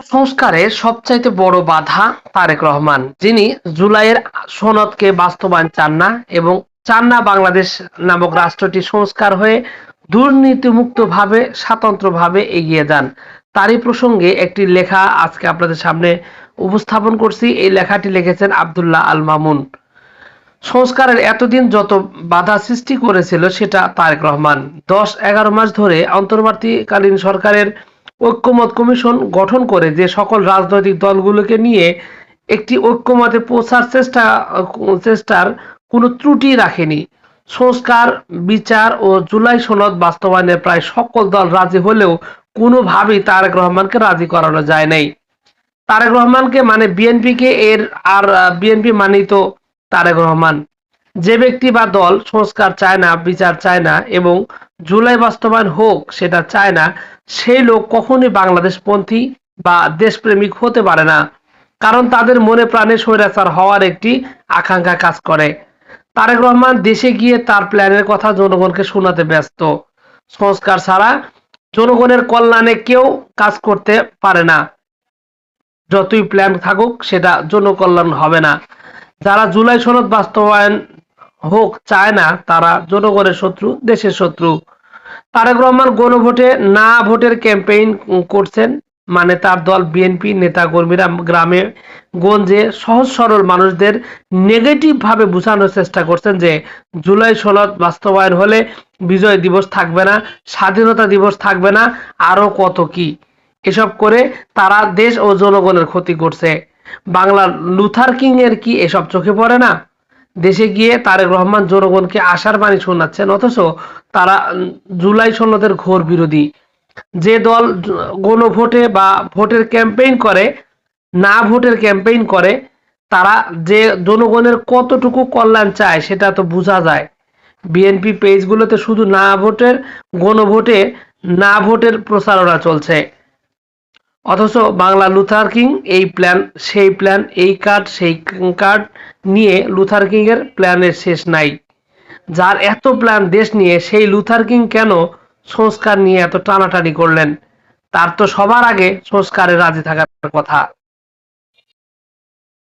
সংস্কারে সবচাইতে বড় বাধা তারেক রহমান। যিনি জুলাইয়ের সনদকে বাস্তবায়ন চান না এবং চান না বাংলাদেশ নামক রাষ্ট্রটি সংস্কার হয়ে দুর্নীতিমুক্তভাবে, স্বতন্ত্রভাবে এগিয়ে যান। তারই প্রসঙ্গে একটি লেখা আজকে আপনাদের সামনে উপস্থাপন করছি। এই লেখাটি লিখেছেন আব্দুল্লাহ আল মামুন। সংস্কারের এতদিন যত বাধা সৃষ্টি করেছিল সেটা তারেক রহমান। দশ এগারো মাস ধরে অন্তর্বর্তীকালীন সরকারের ঐক্যমত কমিশন গঠন করে যে সকল রাজনৈতিক দলগুলোকে নিয়ে একটি ঐক্যমতে পৌঁছার চেষ্টা, চেষ্টার কোনো ত্রুটি রাখেনি। সংস্কার, বিচার ও জুলাই সনদ বাস্তবায়নে প্রায় সকল দল রাজি হলেও কোনোভাবেই তারেক রহমানকে রাজি করানো যায় নাই। তারেক রহমানকে মানে বিএনপিকে এর আর, বিএনপি মানেই তো তারেক রহমান। যে ব্যক্তি বা দল সংস্কার চায় না, বিচার চায় না এবং জুলাই বাস্তবায়ন হোক, সেটা চায় না, সেই লোক কখনোই বাংলাদেশপন্থী বা দেশপ্রেমিক হতে পারে না। কারণ তাদের মনে প্রাণে স্বৈরাচার হওয়ার একটি আকাঙ্ক্ষা কাজ করে। তারেক রহমান দেশে গিয়ে তার প্ল্যানের কথা জনগণকে শোনাতে ব্যস্ত। সংস্কার ছাড়া জনগণের কল্যাণে কেউ কাজ করতে পারে না। যতই প্ল্যান থাকুক, সেটা জনকল্যাণ হবে না। যারা জুলাই সনদ বাস্তবায়ন হোক, চায় না তারা জনগণের শত্রু, দেশের শত্রু। তারেক রহমান গণভোটে না ভোটের ক্যাম্পেইন করছেন মানে তার দল বিএনপি নেতা কর্মীরা গ্রামে গঞ্জে সহজ সরল মানুষদের নেগেটিভ ভাবে বোঝানোর চেষ্টা করছেন যে জুলাই সনদ বাস্তবায়ন হলে বিজয় দিবস থাকবে না, স্বাধীনতা দিবস থাকবে না, আরও কত কি? এসব করে তারা দেশ ও জনগণের ক্ষতি করছে। বাংলার লুথার কিং এর কি এসব চোখে পড়ে না? দেশে গিয়ে তারেক রহমান জনগণকে আশার বাণী শোনাচ্ছেন, অথচ তারা জুলাই সনদের ঘোর বিরোধী। যে দল গণভোটে বা ভোটের ক্যাম্পেইন করে, না ভোটের ক্যাম্পেইন করে, তারা যে জনগণের কতটুকু কল্যাণ চায় সেটা তো বোঝা যায়। বিএনপি পেজগুলোতে শুধু না ভোটের, গণভোটে না ভোটের প্রচারণা চলছে। অথচ বাংলা লুথার কিং এই প্ল্যান সেই প্ল্যান এই কার্ড সেই কার্ড নিয়ে লুথার কিং এর প্ল্যানের শেষ নাই। যার এত প্ল্যান দেশ নিয়ে, সেই লুথার কিং কেন সংস্কার নিয়ে এত টানাটানি করলেন? তার তো সবার আগে সংস্কারে রাজি থাকার কথা।